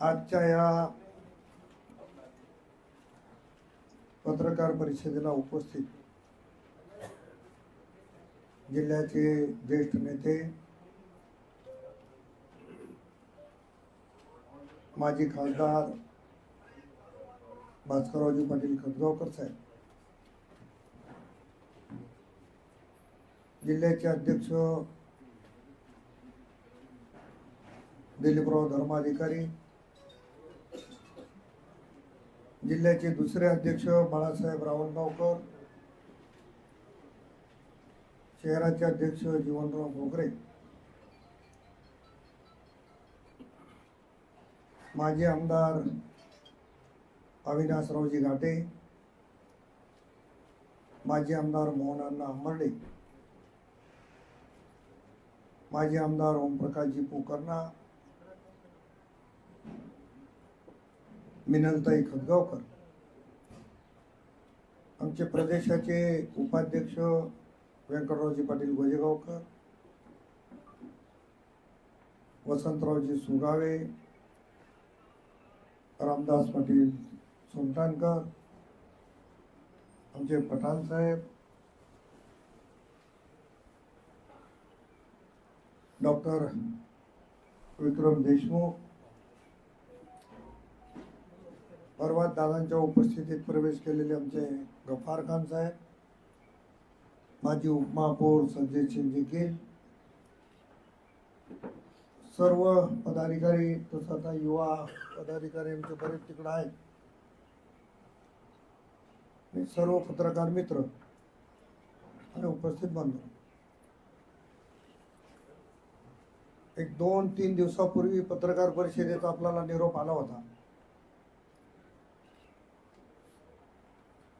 आजच्या या पत्रकार परिषदेला उपस्थित जिल्ह्याचे ज्येष्ठ नेते माजी खासदार भास्कररावजी पाटील खतगावकर साहेब जिल्ह्याचे अध्यक्ष दिलीपराव धर्माधिकारी. जिल्ह्याचे दुसरे अध्यक्ष बाळासाहेब रावणगावकर शहराचे अध्यक्ष जीवनराव भोगरे. माजी आमदार अविनाशरावजी घाटे. माजी आमदार मोहनअण्णा अंबर्डे माजी आमदार ओमप्रकाशजी पोकर्णा मिनलताई खतगावकर आमचे प्रदेशाचे उपाध्यक्ष व्यंकटरावजी पाटील गोजेगावकर वसंतरावजी सुगावे रामदास पाटील सुलतानकर आमचे पठाण साहेब डॉक्टर विक्रम देशमुख परवा दादांच्या उपस्थितीत प्रवेश केलेले आमचे गफ्फार खान साहेब माजी उपमहापौर संजय शिंदे सर्व पदाधिकारी तसं आता युवा पदाधिकारी आमचे बरेच तिकडं आहेत. सर्व पत्रकार मित्र आणि उपस्थित बांधव एक दोन तीन दिवसापूर्वी पत्रकार परिषदेचा आपल्याला निरोप आला होता.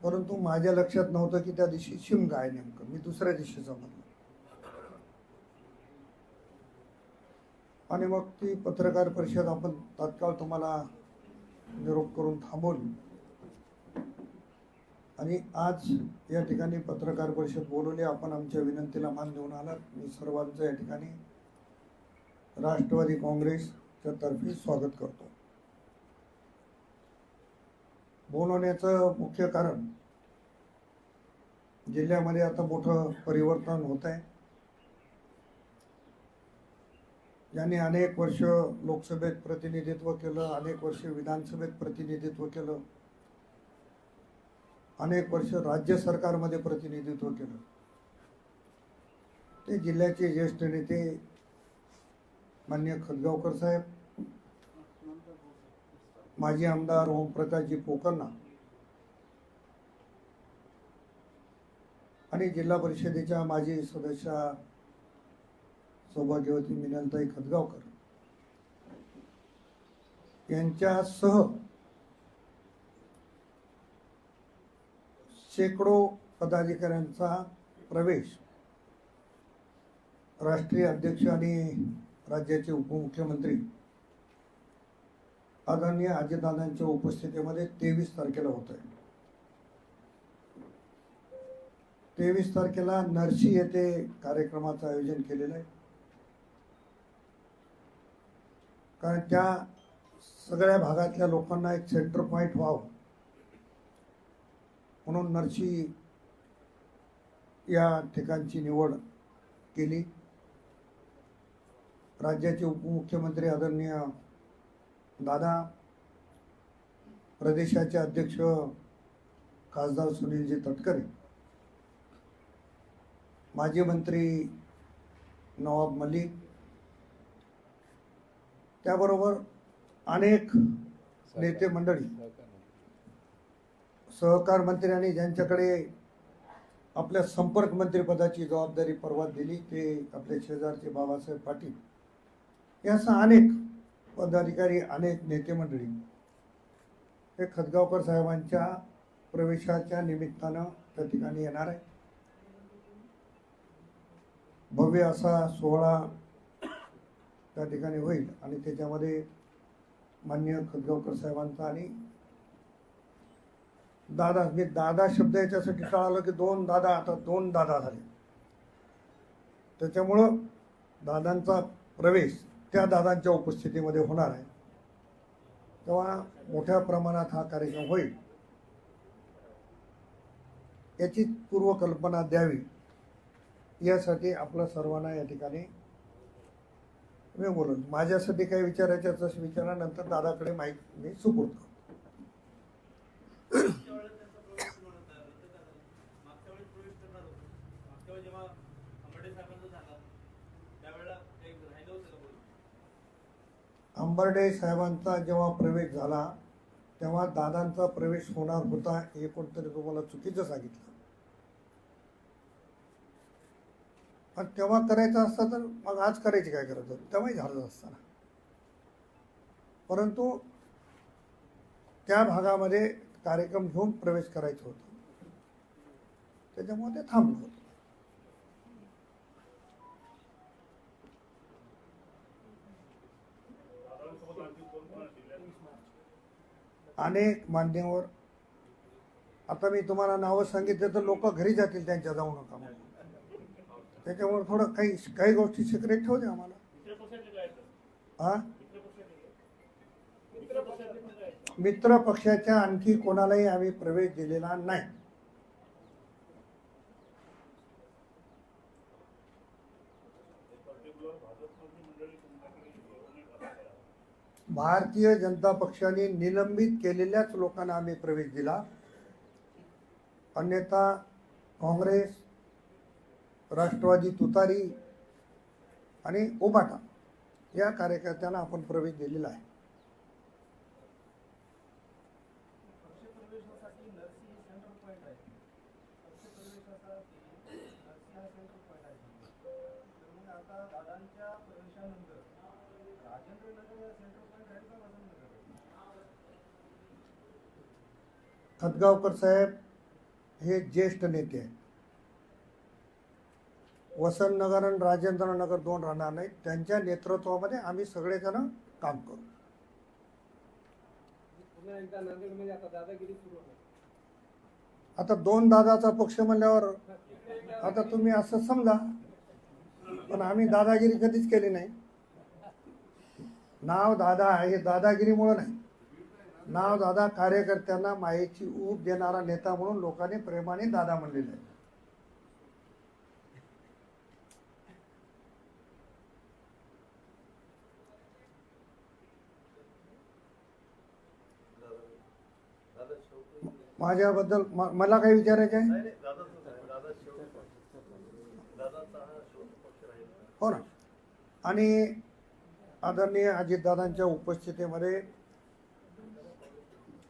परंतु माझ्या लक्षात नव्हतं की त्या दिवशी शिमगा आहे नेमकं. मी दुसऱ्या दिवशी जमलो आणि मग ती पत्रकार परिषद आपण तात्काळ तुम्हाला निरोप करून थांबवली. आणि आज या ठिकाणी पत्रकार परिषद बोलवली. आपण आमच्या विनंतीला मान देऊन आलात. मी सर्वांचं या ठिकाणी राष्ट्रवादी काँग्रेसच्या तर्फे स्वागत करतो. बोलवण्याचं मुख्य कारण जिल्ह्यामध्ये आता मोठं परिवर्तन होत आहे. ज्यांनी अनेक वर्ष लोकसभेत प्रतिनिधित्व केलं अनेक वर्ष विधानसभेत प्रतिनिधित्व केलं अनेक वर्ष राज्य सरकारमध्ये प्रतिनिधित्व केलं. ते जिल्ह्याचे ज्येष्ठ नेते मान्य खतगावकर साहेब माजी आमदार ओमप्रकाशजी पोकरणा आणि जिल्हा परिषदेच्या माजी सदस्या सौभाग्यवती मिनलताई खतगावकर यांच्यासह शेकडो पदाधिकाऱ्यांचा प्रवेश राष्ट्रीय अध्यक्ष आणि राज्याचे उपमुख्यमंत्री आदरणीय अजितदादांच्या उपस्थितीमध्ये तेवीस तारखेला होत आहे तेवीस तारखेला नरशी येथे कार्यक्रमाचं आयोजन केलेलं आहे. कारण त्या सगळ्या भागातल्या लोकांना एक सेंटर पॉईंट व्हावं. म्हणून नरशी या ठिकाणची निवड केली. राज्याचे उपमुख्यमंत्री आदरणीय दादा प्रदेशाचे अध्यक्ष खासदार सुनीलजी तटकरे माजी मंत्री नवाब मलिक त्याबरोबर अनेक नेते मंडळी सहकार मंत्र्यांनी ज्यांच्याकडे आपल्या संपर्क मंत्रिपदाची जबाबदारी परवा दिली ते आपले शेजारचे बाबासाहेब पाटील यासह अनेक पदाधिकारी अनेक नेते मंडळी. हे खतगावकर साहेबांच्या प्रवेशाच्या निमित्तानं त्या ठिकाणी येणार आहे. भव्य असा सोहळा त्या ठिकाणी होईल आणि त्याच्यामध्ये मान्य खतगावकर साहेबांचा आणि दादा मी दादा शब्द याच्यासाठी टाळालं की दोन दादा आता दोन दादा झाले. त्याच्यामुळं दादांचा प्रवेश त्या दादांच्या उपस्थितीमध्ये होणार आहे. तेव्हा मोठ्या प्रमाणात हा कार्यक्रम होईल. याची पूर्वकल्पना द्यावी. यासाठी आपल्या सर्वांना या ठिकाणी मी बोलून माझ्यासाठी काही विचारायचे तसं विचारानंतर दादाकडे माहीत मी सुपूर्त करतो मागच्या वेळेला त्यांचा प्रवेश सुरू होता रद्द का झाला? मागच्या वेळेस प्रवेश करणार होते मागच्या वेळेस जेव्हा आंबेडे साहेबांचा झाला त्यावेळेला काही राहिलं होतं का बोलून अंबर्डे साहेबांचा जेव्हा प्रवेश झाला तेव्हा दादांचा प्रवेश होणार होता हे कोणतरी तुम्हाला चुकीचं सांगितलं. पण तेव्हा करायचं असतं तर मग आज करायची काय गरज? होती तेव्हाही झालं असताना. परंतु त्या भागामध्ये कार्यक्रम घेऊन प्रवेश करायचं होतं. त्याच्यामुळे ते थांबलं होतं. अनेक मान्यवर. आता मी तुम्हाला नावं सांगितलं तर लोक घरी जातील त्यांच्या जाऊ नका त्याच्यामुळे थोडं काही काही गोष्टी सिक्रेट ठेवू द्या आम्हाला. हा? मित्र मित्र पक्षाच्या आणखी कोणालाही आम्ही प्रवेश दिलेला नाही. भारतीय जनता पक्षाने निलंबित केलेल्याच लोकांना आम्ही प्रवेश दिला. अन्यथा काँग्रेस राष्ट्रवादी तुतारी आणि ओबाटा या कार्यकर्त्यांना आपण प्रवेश दिलेला आहे पक्षप्रवेशासाठी नरसी हे सेंट्रल पॉईंट आहे पक्षप्रवेशासाठी नरसी हा सेंट्रल पॉईंट आहे तर मग आता दादांच्या प्रवेशानंतर राजेंद्र नगर हा सेंट्रल पॉईंट आहे का वसंतनगर आहे? हदगावकर साहेब हे ज्येष्ठ नेते आहेत. वसंतनगर आणि राजेंद्र नगर दोन राहणार नाहीत. त्यांच्या नेतृत्वामध्ये आम्ही सगळेजण काम करू. आता आता दोन दादाचा पक्ष म्हणल्यावर आता तुम्ही असं समजा पण आम्ही दादागिरी कधीच केली नाही. नाव दादा आहे हे दादागिरीमुळं नाही. नाव दादा कार्यकर्त्यांना मायेची ऊब देणारा नेता म्हणून लोकांनी प्रेमाने दादा म्हणलेलं आहे माझ्याबद्दल म- मला काही विचारायचं आहे? हो ना. आणि आदरणीय अजितदादांच्या उपस्थितीमध्ये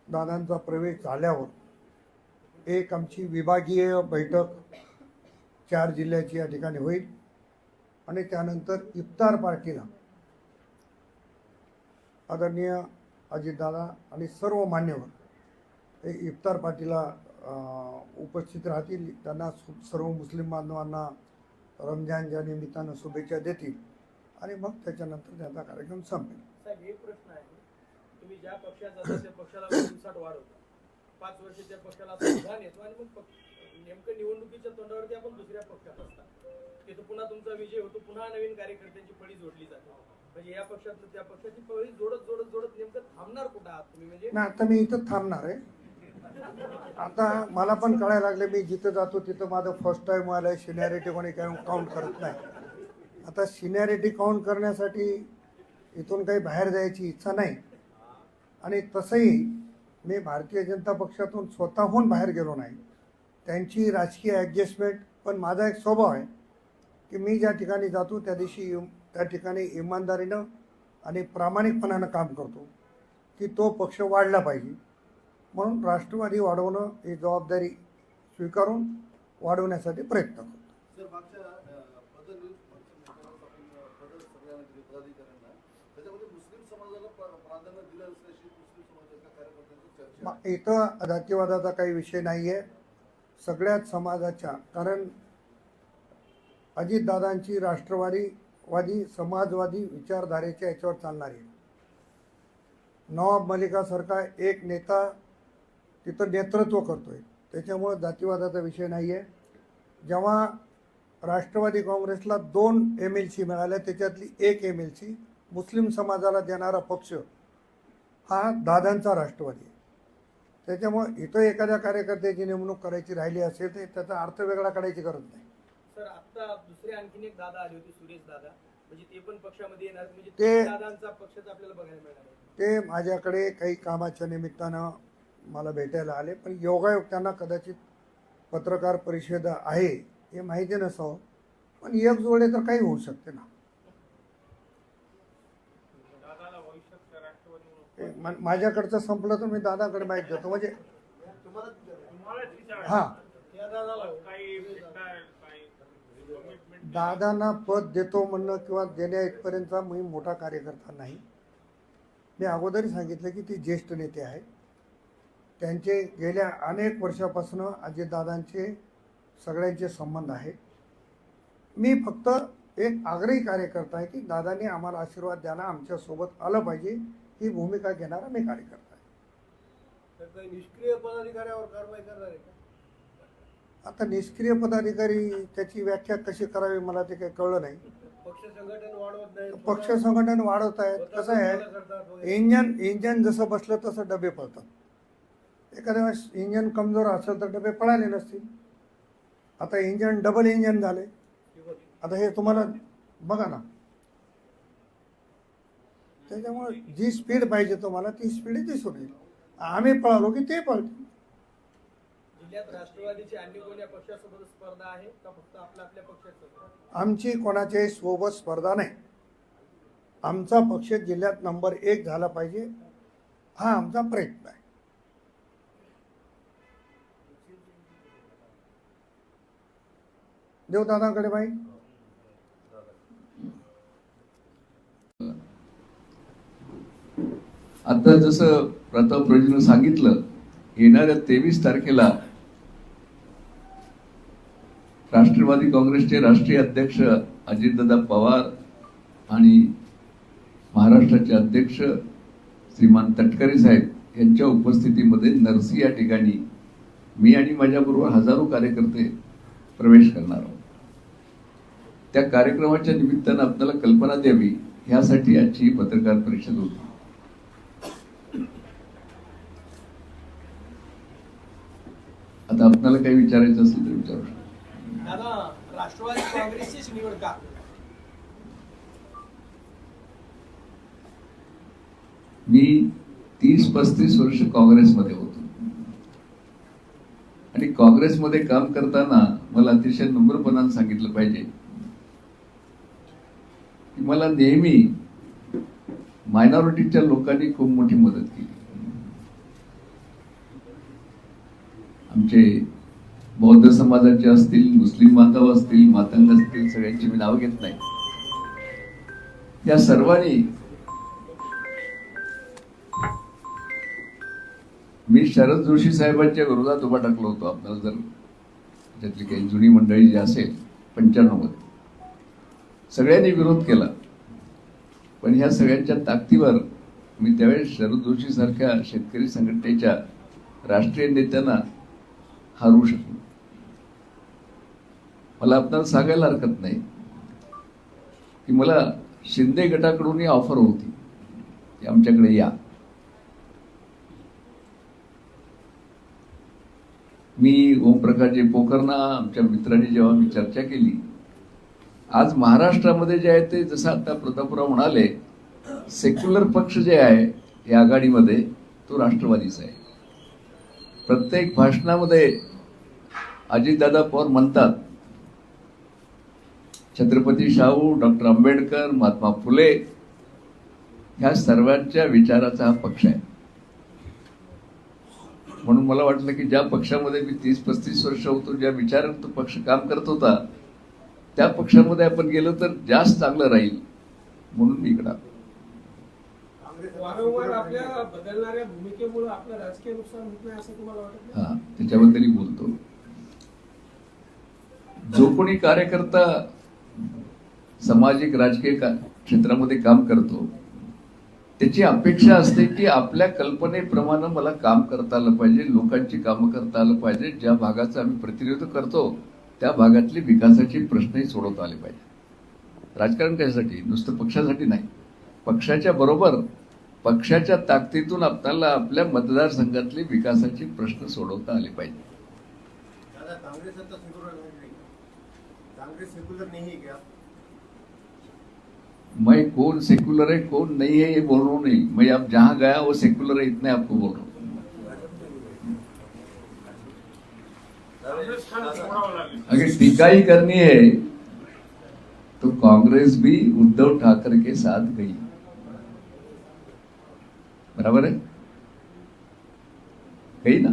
दादांचा प्रवेश झाल्यावर एक आमची विभागीय बैठक चार जिल्ह्याची या ठिकाणी होईल आणि त्यानंतर इफ्तार पार्टीला आदरणीय अजितदादा आणि सर्व मान्यवर हे इफ्तार पार्टीला उपस्थित राहतील. त्यांना सु- सर्व मुस्लिम बांधवांना रमजानच्या निमित्तानं शुभेच्छा देतील आणि मग त्याच्यानंतर त्यांचा कार्यक्रम संपेल साहेब एक प्रश्न आहे तुम्ही ज्या पक्षात जाता त्या पक्षाला दिवसाट वाढवता पाच वर्ष त्या पक्षाला संविधान येतो आणि मग पक्ष- नेमकं निवडणुकीच्या तोंडावरती आपण दुसऱ्या पक्षात असता. तिथं पुन्हा तुमचा विजय होतो पुन्हा नवीन कार्यकर्त्यांची फळी जोडली जाते. म्हणजे या पक्षात त्या पक्षाची पळी जोडत जोडत जोडत नेमकं थांबणार कुठं आहात तुम्ही? म्हणजे ना आता मी इथं थांबणार आहे. आता मला पण कळायला लागले मी जिथं जातो तिथं माझं फर्स्ट टाइम आलं सिनियरिटी कोणी काय काउंट करत नाही. आता सिनियरिटी काउंट करण्यासाठी इथून काही बाहेर जायची इच्छा नाही. आणि तसंही मी भारतीय जनता पक्षातून स्वतःहून बाहेर गेलो नाही. त्यांची राजकीय ॲडजस्टमेंट पण माझा एक स्वभाव आहे की मी ज्या ठिकाणी जातो त्या दिवशी त्या ठिकाणी इमानदारीनं आणि प्रामाणिकपणानं काम करतो की तो पक्ष वाढला पाहिजे. म्हणून राष्ट्रवादी वाढवणं ही जबाबदारी स्वीकारून वाढवण्यासाठी प्रयत्न करतो सर मागच्या अ, पद न्यूज फंक्शन आपण अ, पद सगळ्यांना दिली पदाधिकाऱ्यांना त्याच्यामध्ये मुस्लिम समाजाला प्रा- प्राधान्य दिलं असल्याची मुस्लिम समाजाच्या कार्यकर्त्यांची चर्चा आहे. मग इथं जातीवादाचा काही विषय नाही आहे सगळ्याच समाजाच्या कारण अजितदादांची राष्ट्रवादीवादी समाजवादी विचारधारेच्या याच्यावर चालणारी. आहे. नवाब मलिकासारखा एक नेता तिथं नेतृत्व करतो आहे त्याच्यामुळं जातीवादाचा विषय नाही आहे जेव्हा राष्ट्रवादी काँग्रेसला दोन एम एल सी मिळाल्या त्याच्यातली एक एम एल सी मुस्लिम समाजाला देणारा पक्ष हा दादांचा राष्ट्रवादी आहे. त्याच्यामुळं इथं एखाद्या कार्यकर्त्याची नेमणूक करायची राहिली असेल तर त्याचा अर्थ वेगळा काढायची गरज नाही. सर आता दुसरे आणखीन एक दादा आले होते सुरेश दादा. म्हणजे ते पण पक्षामध्ये येणार. म्हणजे ते- दादांचा पक्षाचा आपल्याला बघायला मिळणार आहे. ते माझ्याकडे काही कामाच्या निमित्तानं मला भेटायला आले पण योगायोग त्यांना कदाचित पत्रकार परिषद आहे हे माहिती नसावं. पण एक जोडे तर काही होऊ शकते ना हे मा- माझ्याकडचं संपलं तर मी दादाकडे माहीत देतो म्हणजे हां. त्या दादाला दादांना पद देतो म्हणणं किंवा देण्या इथपर्यंतचा मी मोठा कार्यकर्ता नाही. मी अगोदरही सांगितलं की ती ज्येष्ठ नेते आहेत त्यांचे गेल्या अनेक वर्षापासून अजितदादांचे सगळ्यांचे संबंध आहेत मी फक्त एक आग्रही कार्यकर्ता आहे की दादांनी आम्हाला आशीर्वाद द्यायला आमच्यासोबत आलं पाहिजे. ही भूमिका घेणारा मी कार्यकर्ता आहे. तर काही निष्क्रिय पदाधिकाऱ्यावर कारवाई करणार आहे का? आता निष्क्रिय पदाधिकारी त्याची व्याख्या कशी करावी मला ते काही कळलं नाही. पक्ष संघटन वाढवत नाही पक्ष संघटन वाढवत आहेत. कसं आहे इंजन इंजन जसं बसलं तसं डबे पळतात. एखाद्या वेळेस इंजन कमजोर असेल तर डबे पळाले नसतील. आता इंजन डबल इंजन झाले. आता हे तुम्हाला बघा ना त्याच्यामुळे जी स्पीड पाहिजे तुम्हाला ती स्पीड दिसून येईल. आम्ही पळालो की ते पक्षासोबत आमची कोणाच्याही सोबत स्पर्धा नाही. आमचा पक्ष जिल्ह्यात नंबर एक झाला पाहिजे हा आमचा प्रयत्न आहे. देवदादाकडे बाई. आता जसं प्रताप रोजीनं सांगितलं येणाऱ्या तेवीस तारखेला राष्ट्रवादी काँग्रेसचे राष्ट्रीय अध्यक्ष अजितदादा पवार आणि महाराष्ट्राचे अध्यक्ष श्रीमान तटकरे साहेब यांच्या उपस्थितीमध्ये नरसी या ठिकाणी मी आणि माझ्याबरोबर हजारो कार्यकर्ते प्रवेश करणार आहोत. त्या कार्यक्रमाच्या निमित्तानं आपल्याला कल्पना द्यावी ह्यासाठी आजची पत्रकार परिषद होती. आता आपल्याला काही विचारायचं असेल तर विचारू शकता. दादा राष्ट्रवादी काँग्रेसचीच निवड का? मी तीस पस्तीस वर्ष काँग्रेसमध्ये होतो. आणि काँग्रेसमध्ये काम करताना मला अतिशय नम्रपणाने सांगितलं पाहिजे की मला नेहमी मायनॉरिटीच्या लोकांनी खूप मोठी मदत केली. आमचे बौद्ध समाजाचे असतील मुस्लिम बांधव असतील मातंग असतील सगळ्यांची मी नावं घेत नाही. या सर्वांनी मी शरद जोशी साहेबांच्या विरोधात उभा टाकलो होतो. आपल्याला जर त्यातली काही जुनी मंडळी जी असेल पंच्याण्णवमध्ये सगळ्यांनी विरोध केला. पण ह्या सगळ्यांच्या ताकदीवर मी त्यावेळेस शरद जोशी सारख्या शेतकरी संघटनेच्या राष्ट्रीय नेत्यांना हारू शकलो. मला आपल्याला सांगायला हरकत नाही की मला शिंदे गटाकडूनही ऑफर होती की आमच्याकडे या. मी ओमप्रकाशजी पोखरना आमच्या मित्रांनी जेव्हा मी चर्चा केली आज महाराष्ट्रामध्ये जे आहे ते जसं आता प्रतापराव म्हणाले सेक्युलर पक्ष जे आहे या आघाडीमध्ये तो राष्ट्रवादीचा आहे. प्रत्येक भाषणामध्ये अजितदादा पवार म्हणतात छत्रपती शाहू डॉक्टर आंबेडकर महात्मा फुले ह्या सर्वांच्या विचाराचा हा पक्ष आहे म्हणून मला वाटलं की ज्या पक्षामध्ये मी तीस पस्तीस वर्ष होतो ज्या विचारात तो पक्ष काम करत होता त्या पक्षामध्ये आपण गेलो तर जास्त चांगलं राहील म्हणून मी इकडं आलो. वारंवार आपल्या बदलणाऱ्या भूमिकेमुळे आपलं राजकीय नुकसान होत नाही असं तुम्हाला वाटत हा बोलतो. जो कोणी कार्यकर्ता सामाजिक राजकीय का- क्षेत्रामध्ये काम करतो त्याची अपेक्षा असते की आपल्या कल्पनेप्रमाणे मला काम करता आलं पाहिजे लोकांची कामं करता आलं पाहिजे ज्या भागाचं आम्ही प्रतिनिधित्व करतो त्या भागातले विकासाचे प्रश्नही सोडवता आले पाहिजे. राजकारण कशासाठी? नुसतं पक्षासाठी नाही. पक्षाच्या बरोबर पक्षाच्या ताकदीतून आपल्याला आपल्या मतदारसंघातले विकासाचे प्रश्न सोडवता आले पाहिजे. दादा कांग्रेस आता सेक्युलर नहीं. कांग्रेस सेक्युलर नहीं है क्या मैं कौन सेक्युलर है कौन नहीं है ये बोल रहा हूँ नहीं मैं अब जहां गया वो सेक्युलर है इतने आपको बोल. रहा हूँ अगर टीका ही करनी है तो कांग्रेस भी उद्धव ठाकरे के साथ गई। बराबर है गई ना?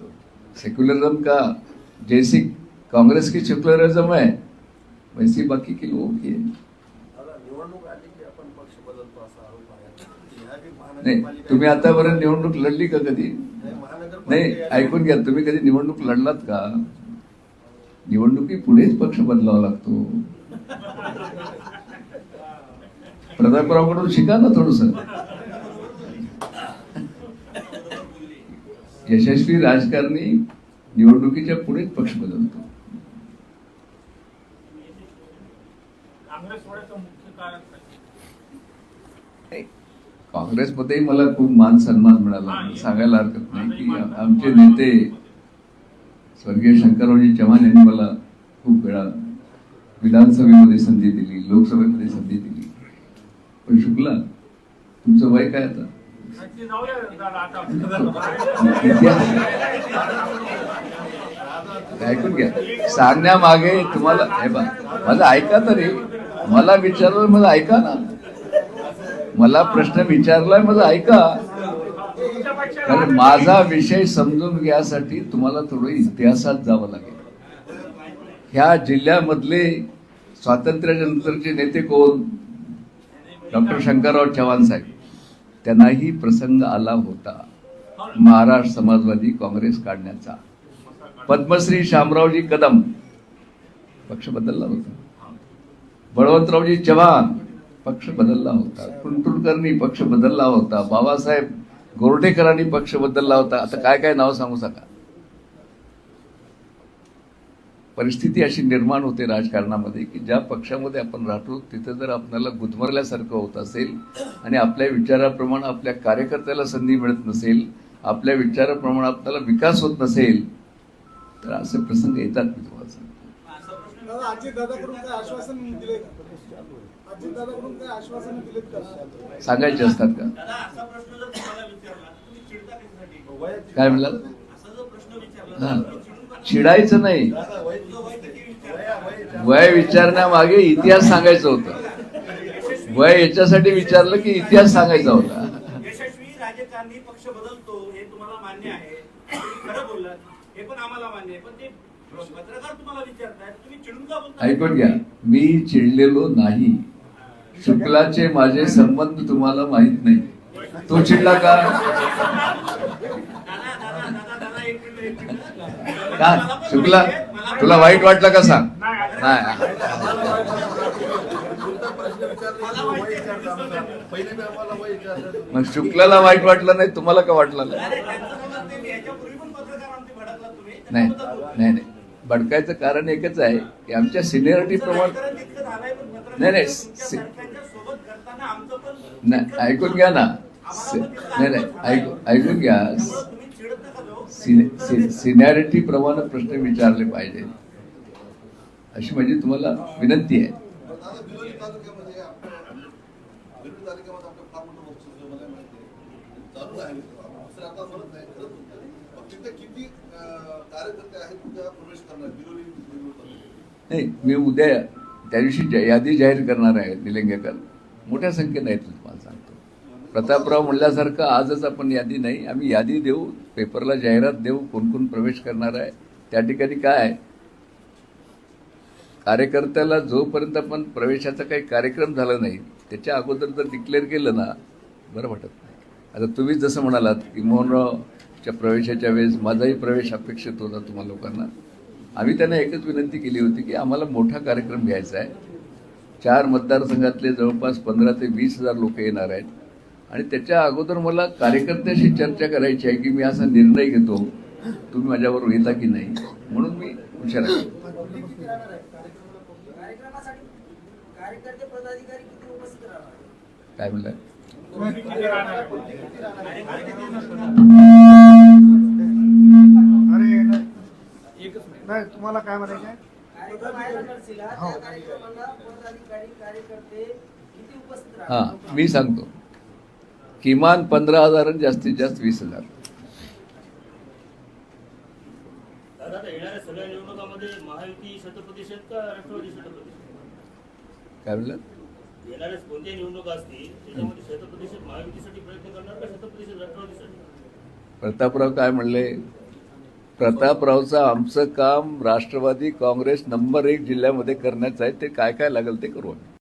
तो सेक्युलरिज्म का? जैसी कांग्रेस की सेक्युलरिज्म है वैसी बाकी के लोगों की है। आहे. नाही तुम्ही आतापर्यंत निवडणूक लढली का कधी? नाही, ऐकून घ्या तुम्ही कधी निवडणूक लढलात का? निवडणुकी पुढेच पक्ष बदलावा लागतो. प्रतापरावकडून शिका ना थोडस. यशस्वी राजकारणी निवडणुकीच्या पुढेच पक्ष बदलतो. काँग्रेसमध्येही मला खूप मान सन्मान मिळाला. सांगायला हरकत नाही की आमचे नेते स्वर्गीय शंकररावजी चव्हाण यांनी मला खूप वेळा विधानसभेमध्ये संधी दिली लोकसभेमध्ये संधी दिली. पण शुक्ला तुमचं वय काय आता? ऐकून घ्या. सांगण्यामागे तुम्हाला हे बा माझं ऐका तरी मला विचारलं माझं ऐका ना. मला प्रश्न विचारलाय माझं ऐका. कारण माझा विषय समजून घ्यासाठी तुम्हाला थोडं इतिहासात जावं लागेल. ह्या जिल्ह्यामधले स्वातंत्र्याच्या नंतरचे नेते कोण? डॉक्टर शंकरराव चव्हाण साहेब. त्यांनाही प्रसंग आला होता. महाराष्ट्र समाजवादी काँग्रेस काढण्याचा. पद्मश्री शामरावजी कदम. पक्ष बदलला होता. बळवंतरावजी चव्हाण. पक्ष बदलला होता. कुंटुरकरनी पक्ष बदलला होता. बाबासाहेब गोरटेकरांनी पक्ष बदलला होता. आता काय काय नाव सांगू सका परिस्थिती अशी निर्माण होते राजकारणामध्ये की ज्या पक्षामध्ये आपण राहतो तिथं जर आपल्याला गुदमरल्यासारखं होत असेल आणि आपल्या विचाराप्रमाणे आपल्या कार्यकर्त्याला संधी मिळत नसेल आपल्या विचाराप्रमाणे आपल्याला विकास होत नसेल तर असे प्रसंग येतात मी तुम्हाला सांगतो. सांगायचे असतात का? दादा असा प्रश्न जर तुम्हाला विचारला तुम्ही चिडता कशासाठी? काय म्हणाल? असा जर प्रश्न विचारला हा. चिडायचं नाही. वय विचारण्यामागे इतिहास सांगायचं होतं. वय याच्यासाठी विचारलं की इतिहास सांगायचा होता. यशस्वी राजकारणी पक्ष बदलतो हे तुम्हाला मान्य आहे. तुम्ही खरं बोललात हे पण आम्हाला मान्य आहे. पण ते पत्रकार तुम्हाला विचारतायत तुम्ही चिडून का बोलता ऐकून घ्या मी चिडलेलो नाही. शुक्लाचे माझे संबंध तुम्हाला माहीत नाही. तो चिडला का दादा दादा दादा दादा एक मिनिट एक मिनिट का? शुक्ला तुला वाईट वाटलं का सांग? नाही. मग शुक्लाला वाईट वाटलं नाही तुम्हाला का वाटलं नाही? नाही नाही भडकायचं कारण एकच आहे की आमच्या सिनियरिटी प्रमाण नाही नाही ऐकून घ्या ना. नाही नाही ऐकून घ्या. सिनॅरिटी प्रमाणे प्रश्न विचारले पाहिजे. अशी माझी तुम्हाला विनंती आहे. नाही मी उद्या त्या दिवशी जा- यादी जाहीर करणार आहे निलंगेकर मोठ्या संख्येनं आहेत. प्रतापराव म्हणल्यासारखं आजच आपण यादी नाही. आम्ही यादी देऊ पेपरला जाहिरात देऊ कोण कोण प्रवेश करणार आहे त्या ठिकाणी काय आहे? कार्यकर्त्याला जोपर्यंत आपण प्रवेशाचा काही कार्यक्रम झाला नाही त्याच्या अगोदर जर डिक्लेअर केलं ना बरं वाटत नाही. आता तुम्हीच जसं म्हणालात की मोहनरावच्या प्रवेशाच्या वेळेस माझाही प्रवेश अपेक्षित होता तुम्हा लोकांना. आम्ही त्यांना एकच विनंती केली होती की आम्हाला मोठा कार्यक्रम घ्यायचा आहे. चार मतदारसंघातले जवळपास पंधरा ते वीस हजार लोक येणार आहेत. आणि त्याच्या अगोदर मला कार्यकर्त्याशी चर्चा करायची आहे की मी असा निर्णय घेतो. तुम्ही माझ्याबरोबर येता की नाही? म्हणून मी विचार काय म्हणलं तुम्हाला काय म्हणायचं नरसीला, हो. त्या कार्यक्रमाला पदाधिकारी कार्यकर्ते किती उपस्थित हा राहतात मी सांगतो किमान पंधरा हजार आणि जास्तीत जास्त वीस हजार. काय म्हणलं? प्रतापराव काय म्हणले? प्रतापरावचं आमचं काम राष्ट्रवादी काँग्रेस नंबर एक जिल्ह्यामध्ये करण्याचं आहे. ते काय काय लागेल ते करू आम्ही.